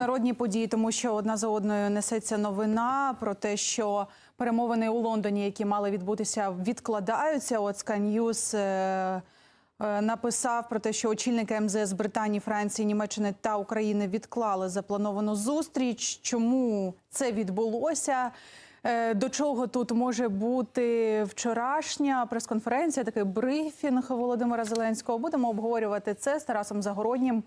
Народні події, тому що одна за одною несеться новина про те, що перемовини у Лондоні, які мали відбутися, відкладаються. От Sky е, е, написав про те, що очільники МЗС Британії, Франції, Німеччини та України відклали заплановану зустріч. Чому це відбулося? Е, До чого тут може бути вчорашня прес-конференція, такий брифінг Володимира Зеленського? Будемо обговорювати це з Тарасом Загороднім,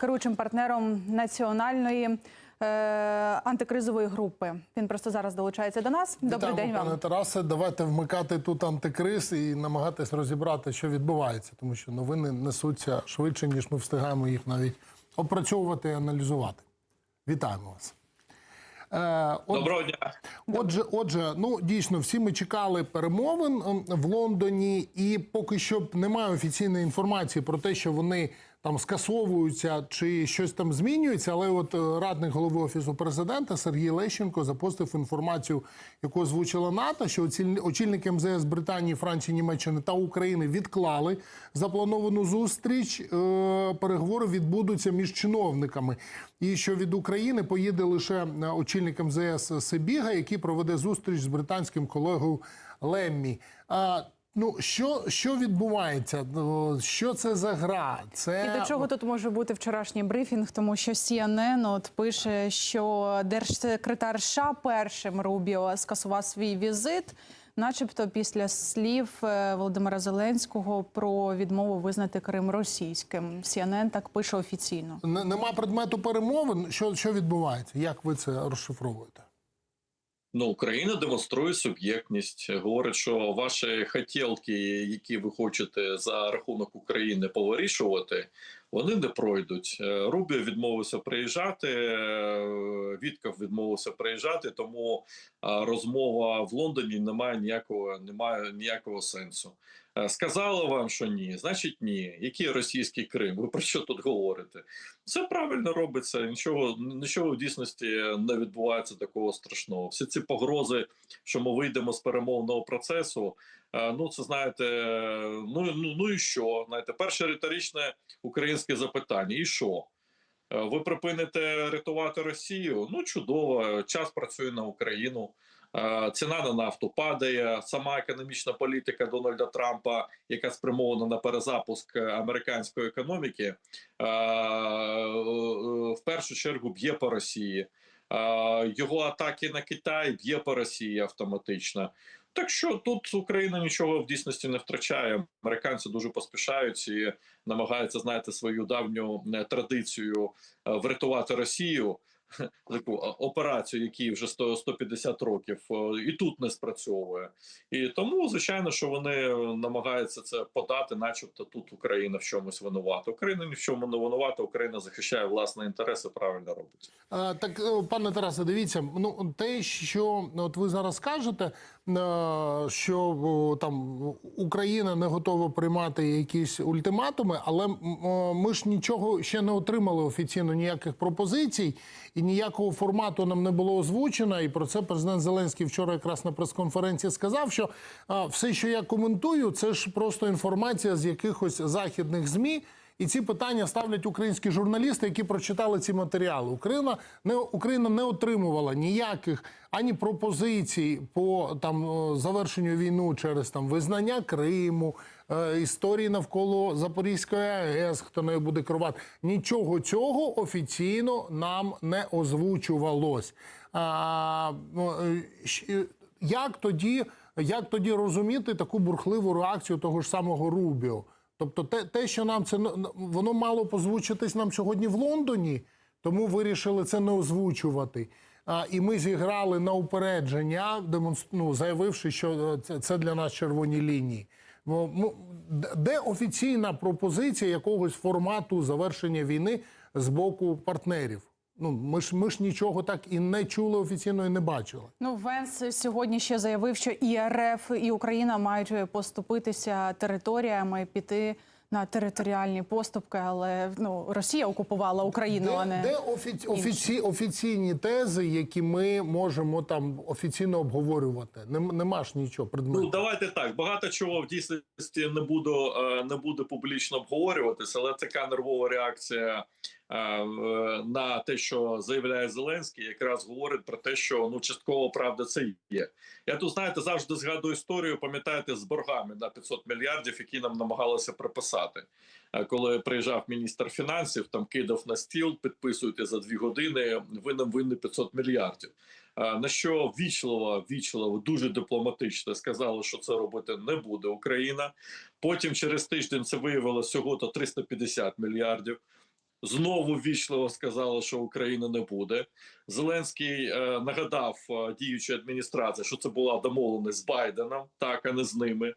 керуючим партнером національної е, антикризової групи. Він просто зараз долучається до нас. Добрий Вітаємо, день вам. пане Тарасе. Давайте вмикати тут антикриз і намагатись розібрати, що відбувається, тому що новини несуться швидше, ніж ми встигаємо їх навіть опрацьовувати і аналізувати. Вітаємо вас. Е, Доброго дня. Отже, отже, ну дійсно, всі ми чекали перемовин ем, в Лондоні, і поки що немає офіційної інформації про те, що вони там скасовуються чи щось там змінюється. Але от е, радник голови офісу президента Сергій Лещенко запостив інформацію, яку озвучила НАТО, що очільники МЗС Британії, Франції, Німеччини та України відклали заплановану зустріч. Е, Переговори відбудуться між чиновниками, і що від України поїде лише е, очільник МЗС Сибіга, який проведе зустріч з британським колегою Леммі. Ну що, що відбувається? Ну, Що це за гра? Це І до чого тут може бути вчорашній брифінг, тому що CNN от пише, що держсекретар США першим Рубіо скасував свій візит, начебто після слів е, Володимира Зеленського про відмову визнати Крим російським. CNN так пише офіційно. Н- нема предмету перемовин. Що, що відбувається? Як ви це розшифровуєте? Ну, Україна демонструє суб'єктність. Говорить, що ваші хотілки, які ви хочете за рахунок України повирішувати, вони не пройдуть. Рубі відмовився приїжджати. е, Вітков відмовився приїжджати, тому е, розмова в Лондоні не має ніякого, не має ніякого сенсу. Е, Сказали вам, що ні, значить ні. Який російський Крим? Ви про що тут говорите? Все правильно робиться. Нічого, нічого в дійсності не відбувається такого страшного. Всі ці погрози, що ми вийдемо з перемовного процесу. е, Ну, це знаєте, ну ну, ну і що? Знаєте, перше риторичне українське запитання: і що? Е, Ви припините рятувати Росію? Ну чудово, час працює на Україну. Е, Ціна на нафту падає. Сама економічна політика Дональда Трампа, яка спрямована на перезапуск американської економіки, е, е, в першу чергу б'є по Росії. Його атаки на Китай б'є по Росії автоматично. Так що тут Україна нічого в дійсності не втрачає. Американці дуже поспішають і намагаються знаєте свою давню традицію врятувати Росію. Таку е, операцію, якій вже 100, 150 років, е, і тут не спрацьовує. І тому, звичайно, що вони намагаються це подати, начебто тут Україна в чомусь винувата. Україна ні в чому не винувата, Україна захищає власні інтереси, правильно робить. А, так, е, пане Тарасе, дивіться, ну те, що от ви зараз кажете, е, що там Україна не готова приймати якісь ультиматуми, але ми ж нічого ще не отримали офіційно ніяких пропозицій, і ніякого формату нам не було озвучено. І про це президент Зеленський вчора якраз на прес-конференції сказав, що все, що я коментую, це ж просто інформація з якихось західних змі. І ці питання ставлять українські журналісти, які прочитали ці матеріали. Україна не Україна не отримувала ніяких ані пропозицій по там е, завершенню війну через там визнання Криму, е, історії навколо Запорізької АЕС, хто нею буде керувати. Нічого цього офіційно нам не озвучувалось. А, е, щ- як тоді, як тоді розуміти таку бурхливу реакцію того ж самого Рубіо? Тобто, те, те, що нам це воно мало позвучитись нам сьогодні в Лондоні, тому вирішили це не озвучувати. А, і ми зіграли на упередження, демонс- ну, заявивши, що е, це, це для нас червоні лінії. Ну, де офіційна пропозиція якогось формату завершення війни з боку партнерів? Ну, ми ж ми ж нічого так і не чули офіційно і не бачили. Ну, Венс сьогодні ще заявив, що і РФ, і Україна мають поступитися територіями, піти на територіальні поступки, але ну Росія окупувала Україну, а не де офіці, офіці, офіційні тези, які ми можемо там офіційно обговорювати? Нем- Нема ж нічого Ну предмету. давайте так. Багато чого в дійсності не буду е, не буде публічно обговорюватися, але така нервова реакція на те, що заявляє Зеленський, якраз говорить про те, що ну частково правда це є. Я тут знаєте завжди згадую історію. Пам'ятаєте з боргами на 500 мільярдів, які нам намагалися приписати. Е, Коли приїжджав міністр фінансів, там кидав на стіл, підписуйте за дві години. Ви нам винні 500 мільярдів. Е, На що вічливо, вічливо, дуже дипломатично сказали, що це робити не буде Україна. Потім через тиждень це виявилося всього то 350 мільярдів. Знову вічливо сказали, що України не буде. Зеленський е, нагадав е, діючій адміністрації, що це була домовленість з Байденом, так а не з ними.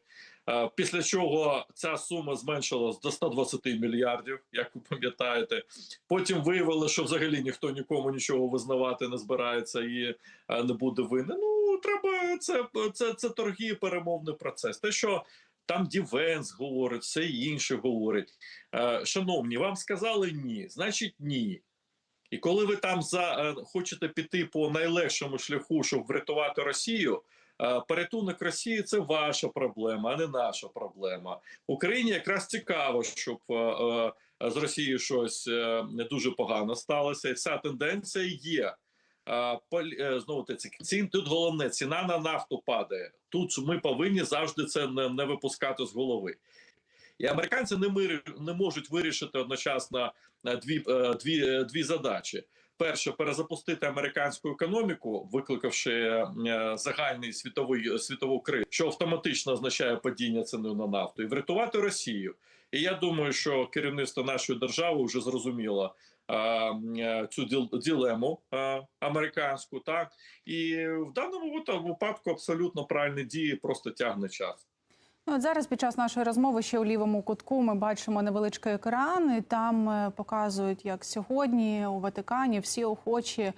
Е, після чого ця сума зменшилась до 120 мільярдів, як ви пам'ятаєте. Потім виявили, що взагалі ніхто нікому нічого визнавати не збирається і е, не буде винен. Ну треба це, це, це торги, перемовний процес. Те, що там Дівенс говорить, все інше говорить. Е, Шановні, вам сказали ні, значить ні. І коли ви там за е, хочете піти по найлегшому шляху, щоб врятувати Росію, е, порятунок Росії це ваша проблема, а не наша проблема. Україні якраз цікаво, щоб з Росією щось не дуже погано сталося, і ця тенденція є. Е, Знову цін тут головне ціна на нафту падає. Тут ми повинні завжди це не, не випускати з голови. І американці не, мир, не можуть вирішити одночасно е, дві, е, дві, дві задачі: перше перезапустити американську економіку, викликавши загальний світовий світову кризу, що автоматично означає падіння ціни на нафту, і врятувати Росію. І я думаю, що керівництво нашої держави вже зрозуміло цю діл- ділему е, американську, так і в даному випа- випадку абсолютно правильні дії просто тягне час. Ну, от зараз під час нашої розмови ще у лівому кутку ми бачимо невеличкий екран, і там е, показують, як сьогодні у Ватикані всі охочі е,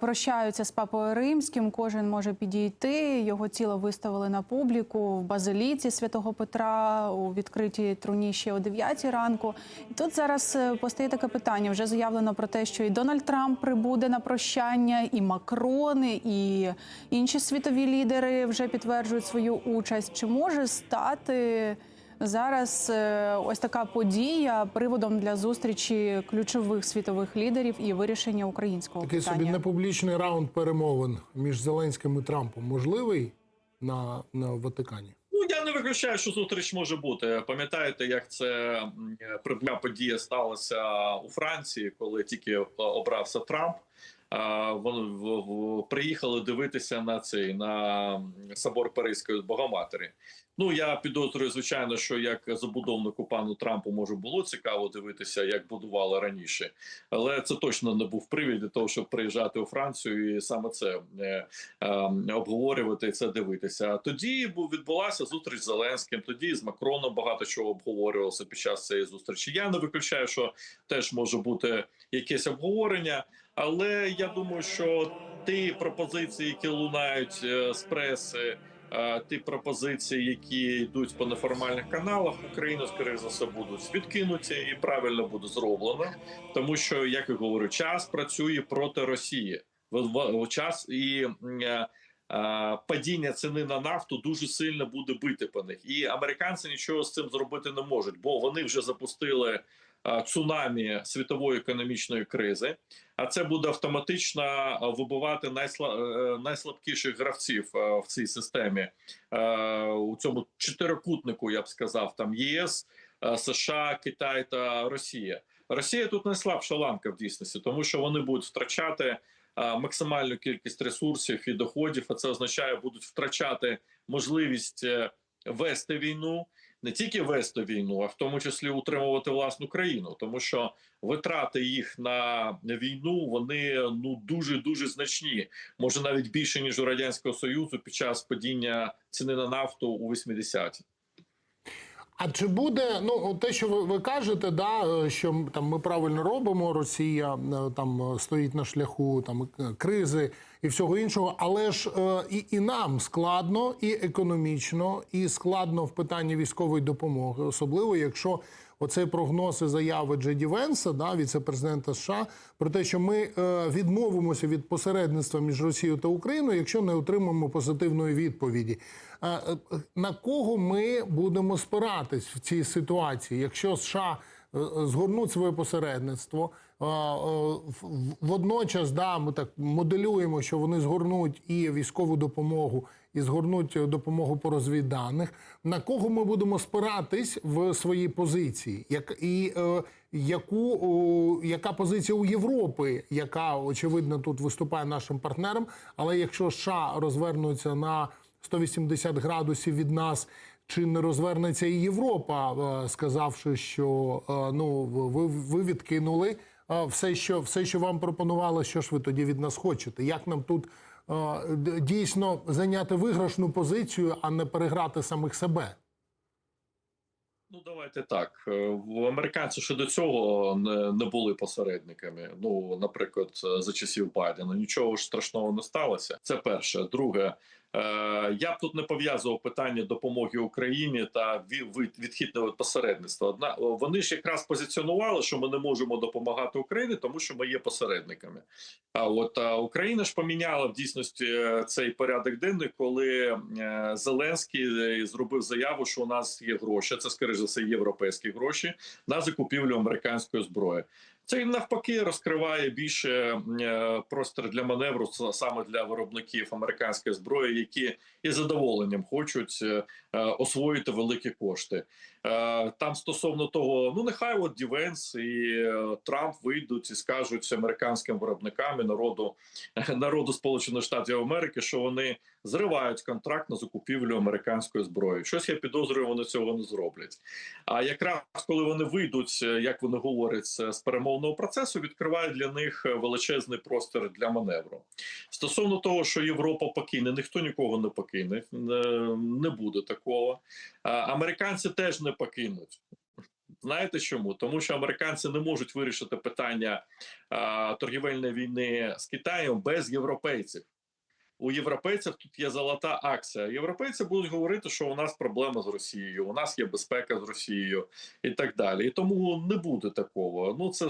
прощаються з папою римським. Кожен може підійти. Його тіло виставили на публіку в базиліці святого Петра у відкритій труні ще о 9 ранку. І тут зараз е, постає таке питання. Вже заявлено про те, що і Дональд Трамп прибуде на прощання, і Макрон, і інші світові лідери вже підтверджують свою участь. Чи може стати зараз е, ось така подія приводом для зустрічі ключових світових лідерів і вирішення українського Такий питання? собі непублічний раунд перемовин між Зеленським і Трампом можливий на, на Ватикані? Ну я не виключаю, що зустріч може бути. Пам'ятаєте, як це прибуття подія сталася у Франції, коли тільки е, обрався Трамп. Вони приїхали дивитися на цей на собор Паризької Богоматері. Ну я підозрюю, звичайно, що як забудовнику пану Трампу може було цікаво дивитися, як будували раніше, але це точно не був привід для того, щоб приїжджати у Францію і саме це е, е, обговорювати це дивитися. А тоді бу- відбулася зустріч з Зеленським. Тоді з Макроном багато чого обговорювалося під час цієї зустрічі. Я не виключаю, що теж може бути якесь обговорення, але я думаю, що ті пропозиції, які лунають е, з преси. е, Ті пропозиції, які йдуть по неформальних каналах України, скоріше за все, будуть відкинуті і правильно буде зроблено, тому що як я говорю, час працює проти Росії. Час і е, падіння ціни на нафту дуже сильно буде бити по них, і американці нічого з цим зробити не можуть, бо вони вже запустили цунамі світової економічної кризи. А це буде автоматично е, вибивати е, найслабкіших гравців е, в цій системі Е, у цьому чотирикутнику, я б сказав, там ЄС, е, США, Китай та Росія. Росія тут найслабша ланка в дійсності, тому що вони будуть втрачати максимальну кількість ресурсів і доходів. А це означає, будуть втрачати можливість е, вести війну, не тільки вести війну, а в тому числі утримувати власну країну, тому що витрати їх на війну вони ну дуже дуже значні, може навіть більше ніж у радянського союзу під час падіння ціни на нафту у 80-ті. А чи буде ну те, що ви, ви кажете, да що там ми правильно робимо, Росія е, там е, стоїть на шляху там е, кризи і всього іншого, але ж і, і нам складно, і економічно, і складно в питанні військової допомоги, особливо якщо оцей прогноз і заяви Джеді Венса, да, віце-президента США, про те, що ми е, відмовимося від посередництва між Росією та Україною, якщо не отримаємо позитивної відповіді. Е, е, На кого ми будемо спиратись в цій ситуації, якщо США згорнуть своє посередництво. Е, е, Водночас, да, ми так моделюємо, що вони згорнуть і військову допомогу, і згорнуть е, допомогу по розвідданих. На кого ми будемо спиратись в своїй позиції? Як і е, яку о, яка позиція у Європи, яка очевидно тут виступає нашим партнером? Але якщо США розвернуться на 180 градусів від нас. Чи не розвернеться і Європа, е, сказавши, що е, ну ви, ви відкинули е, все, що все, що вам пропонували, що ж ви тоді від нас хочете? Як нам тут дійсно зайняти виграшну позицію, а не переграти самих себе? Ну, давайте так. Американці ще до цього не, не були посередниками. Ну, наприклад, за часів Байдена нічого ж страшного не сталося. Це перше. Друге, я б тут не пов'язував питання допомоги Україні та ві- відхід від посередництва. Одна вони ж якраз позиціонували, що ми не можемо допомагати Україні, тому що ми є посередниками. А от Україна ж поміняла в дійсності е, цей порядок денний, коли е, Зеленський е, зробив заяву, що у нас є гроші. Це скоріш за все європейські гроші на закупівлю американської зброї. Це навпаки розкриває більше е, простір для маневру саме для виробників американської зброї, які із задоволенням хочуть е, е, освоїти великі кошти. Там стосовно того, ну нехай от Дівенс і Трамп вийдуть і скажуть американським виробникам і народу народу Сполучених Штатів Америки, що вони зривають контракт на закупівлю американської зброї. Щось я підозрюю, вони цього не зроблять. А якраз коли вони вийдуть, е, як вони говорять, з перемовного процесу, відкривають для них е, величезний простір для маневру. Стосовно того, що Європа покине, ніхто нікого не покине, не, не буде такого. Американці теж не покинуть. Знаєте чому? Тому що американці не можуть вирішити питання а, торгівельної війни з Китаєм без європейців. У європейців тут є золота акція. Європейці будуть говорити, що у нас проблема з Росією, у нас є безпека з Росією і так далі. І тому не буде такого. Ну це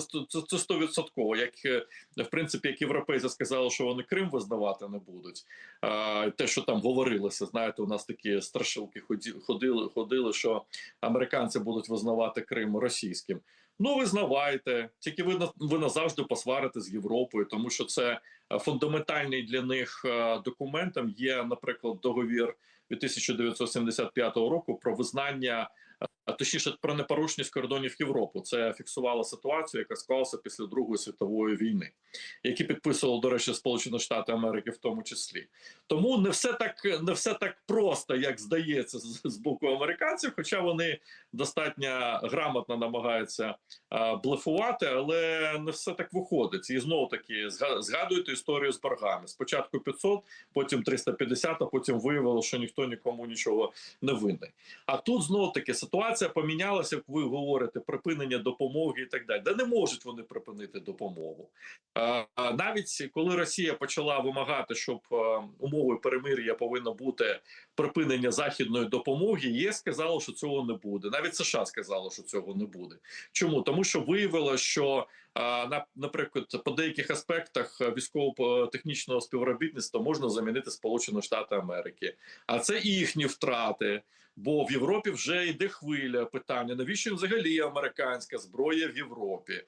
це стовідсотково. Як е, в принципі, як європейці сказали, що вони Крим визнавати не будуть. А, те, що там говорилося, знаєте, у нас такі страшилки ходили, ходили, що американці будуть визнавати Крим російським. Ну, визнавайте, тільки ви ви назавжди посварите з Європою, тому що це е, фундаментальний для них е, документом є, наприклад, договір від 1975 року про визнання, а точніше про непорушність кордонів Європи. Це фіксувала ситуацію, яка склалася після Другої світової війни, які підписували, до речі, Сполучені Штати Америки, в тому числі. Тому не все так не все так просто, як здається, з, з боку американців, хоча вони достатньо грамотно намагаються а, блефувати, але не все так виходить. І знову таки зга- згадуєте історію з боргами. Спочатку 500, потім 350, а потім виявилося, що ніхто нікому нічого не винний. А тут знову таки ситуація помінялася, як ви говорите, припинення допомоги і так далі. Де не можуть вони припинити допомогу. Навіть коли Росія почала вимагати, щоб умовою перемир'я повинна бути припинення західної допомоги, ЄС сказало, що цього не буде. Навіть США сказало, що цього не буде. Чому тому, що виявило, що на, наприклад, по деяких аспектах військово-технічного співробітництва можна замінити Сполучені Штати Америки, а це їхні втрати. Бо в Європі вже йде хвиля питання: навіщо взагалі американська зброя в Європі?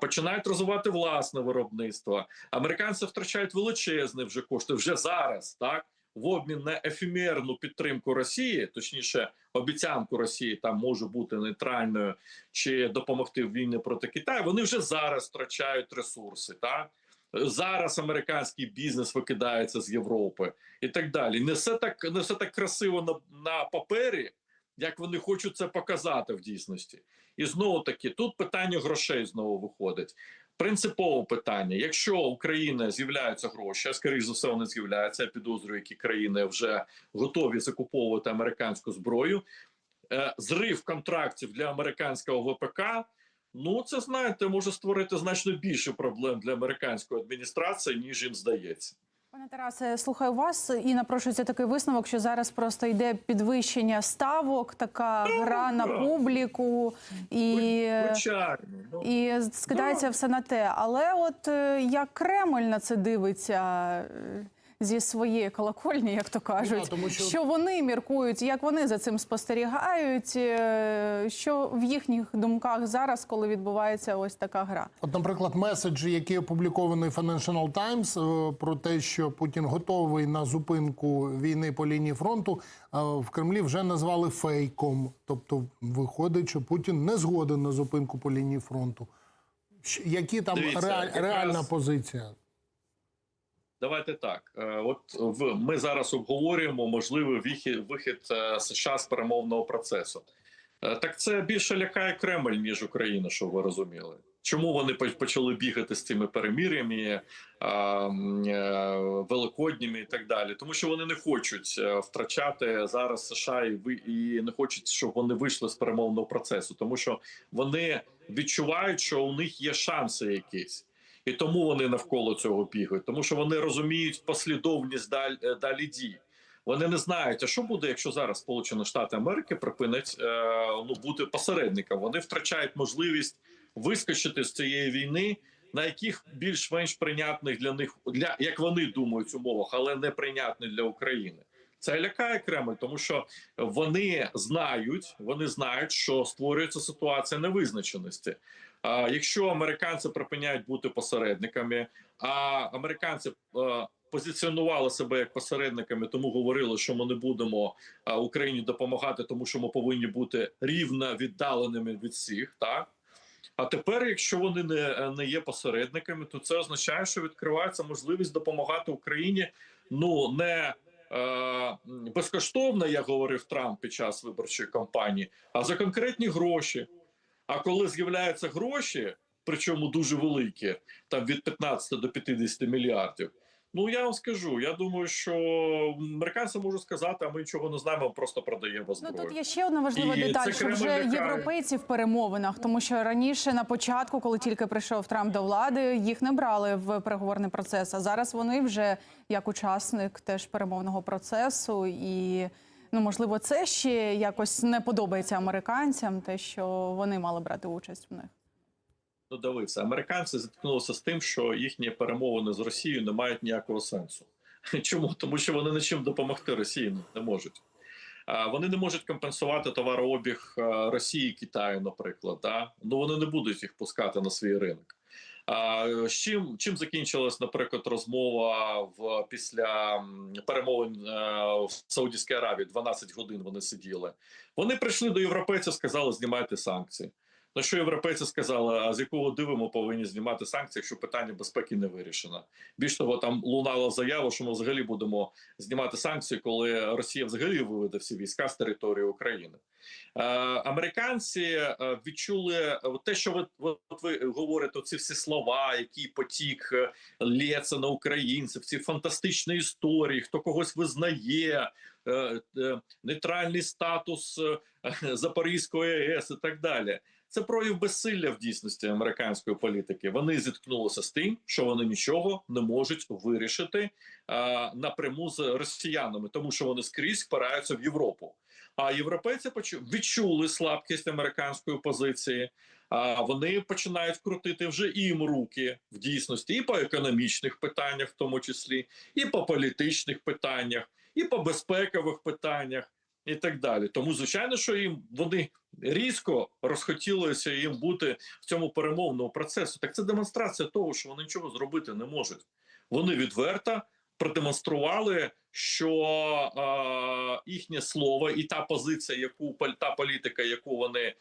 Починають розвивати власне виробництво. Американці втрачають величезні вже кошти вже зараз, так в обмін на ефемерну підтримку Росії, точніше, обіцянку Росії там може бути нейтральною чи допомогти в війні проти Китаю. Вони вже зараз втрачають ресурси. Так зараз американський бізнес викидається з Європи і так далі. Не все так не все так красиво на, на папері, як вони хочуть це показати в дійсності. І знову таки тут питання грошей знову виходить. Принципове питання: якщо Україна з'являються гроші, а скоріш за все вони з'являються. Я підозрюю, які країни вже готові закуповувати американську зброю. Е, зрив контрактів для американського ВПК. Ну, це знаєте, може створити значно більше проблем для американської адміністрації, ніж їм здається. Пане Тарасе, слухаю вас і напрошується такий висновок, що зараз просто йде підвищення ставок, така гра на публіку і, ну. і скидається все на те. Але от е, як Кремль на це дивиться, зі своєї колокольні, як то кажуть, Ну, да, тому що- що вони міркують, як вони за цим спостерігають, е, що в їхніх думках зараз, коли відбувається ось така гра. От, наприклад, меседжі, які опублікований Financial Times е, про те, що Путін готовий на зупинку війни по лінії фронту, е, в Кремлі вже назвали фейком. Тобто, виходить, що Путін не згоден на зупинку по лінії фронту. Які там Дивіться, реаль- якраз- реальна позиція? Давайте так. Е, От ми зараз обговорюємо можливий вихід, е, США з перемовного процесу. Е, Так це більше лякає Кремль ніж Україна, щоб ви розуміли. Чому вони почали бігати з цими перемір'ями, великодніми і так далі? Тому що вони не хочуть втрачати зараз США і і не хочуть, щоб вони вийшли з перемовного процесу, тому що вони відчувають, що у них є шанси якісь. І тому вони навколо цього бігають, тому що вони розуміють послідовність даль, е, далі дій. Вони не знають, а що буде, якщо зараз Сполучені Штати Америки припинять е, ну, бути посередником. Вони втрачають можливість вискочити з цієї війни на яких більш-менш прийнятних для них для як вони думають умовах, але не прийнятних для України. Це лякає Кремль, тому що вони знають, вони знають, що створюється ситуація невизначеності. А якщо американці припиняють бути посередниками, а американці е, позиціонували себе як посередниками, тому говорили, що ми не будемо е, Україні допомагати, тому що ми повинні бути рівно віддаленими від всіх, так. А тепер, якщо вони не, не є посередниками, то це означає, що відкривається можливість допомагати Україні. Ну не е, безкоштовно, як говорив Трамп під час виборчої кампанії, а за конкретні гроші. А коли з'являються гроші, причому дуже великі, там від 15 до 50 мільярдів. Ну я вам скажу. Я думаю, що американці можуть сказати, а ми нічого не знаємо, просто продаємо Ну зброю. тут є ще одна важлива І деталь, що вже лякає. європейці в перемовинах, тому що раніше на початку, коли тільки прийшов Трамп до влади, їх не брали в переговорний процес. А зараз вони вже як учасник теж перемовного процесу, і ну можливо, це ще якось не подобається американцям, те, що вони мали брати участь в них. Ну, дивіться, американці зіткнулися з тим, що їхні перемовини з Росією не мають ніякого сенсу. Чому? Тому що вони нічим допомогти Росії не можуть. Вони не можуть компенсувати товарообіг Росії і Китаю, наприклад. Да? Ну вони не будуть їх пускати на свій ринок. З чим чим закінчилась, наприклад, розмова в після перемовин е, в Саудівській Аравії? 12 годин вони сиділи. Вони прийшли до європейців, сказали, знімайте санкції. На що європейці сказали, а з якого диву ми повинні знімати санкції, якщо питання безпеки не вирішено? Більш того, там лунала заява, що ми взагалі будемо знімати санкції, коли Росія взагалі виведе всі війська з території України. Е, американці е, відчули е, те, що ви от ви говорите, ці всі слова, який потік е, лється на українців, ці фантастичні історії, хто когось визнає, нейтральний статус Запорізької АЕС і так далі. Це прояв безсилля в дійсності американської політики. Вони зіткнулися з тим, що вони нічого не можуть вирішити а, напряму з росіянами, тому що вони скрізь впираються в Європу. А європейці відчули слабкість американської позиції. А вони починають крутити вже їм руки в дійсності, і по економічних питаннях, в тому числі, і по політичних питаннях, і по безпекових питаннях і так далі. Тому, звичайно, що їм вони різко розхотілося їм бути в цьому перемовному процесу. Так це демонстрація того, що вони нічого зробити не можуть. Вони відверто продемонстрували, що е, їхнє слово і та позиція, яку та політика, яку вони е,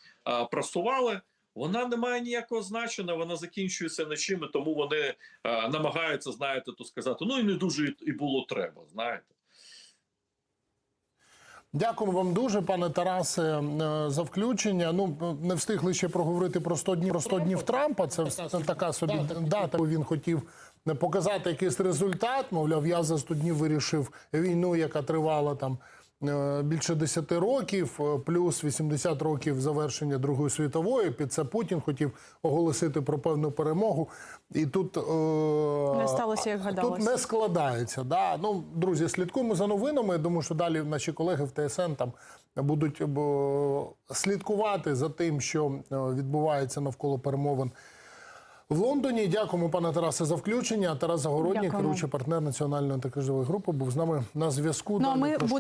просували. Вона не має ніякого значення, вона закінчується нічим, тому вони е, намагаються, знаєте, то сказати. Ну і не дуже і було треба, знаєте. Дякуємо вам дуже, пане Тарасе, е, за включення. Ну не встигли ще проговорити про 100 днів про 100 днів Трампа. Це, така собі дата. Він хотів показати якийсь результат. Мовляв, я за 100 днів вирішив війну, яка тривала там. Е, Більше 10 років, е, плюс 80 років завершення Другої світової. Під це Путін хотів оголосити про певну перемогу. І тут е, Не сталося, як Тут не складається. Да. Ну, друзі, слідкуємо за новинами. Я думаю, що далі наші колеги в ТСН там будуть слідкувати за тим, що відбувається навколо перемовин в Лондоні. Дякуємо, пане Тарасе, за включення. Тарас Загородній, керуючий партнер національної антикризової групи, був з нами на зв'язку.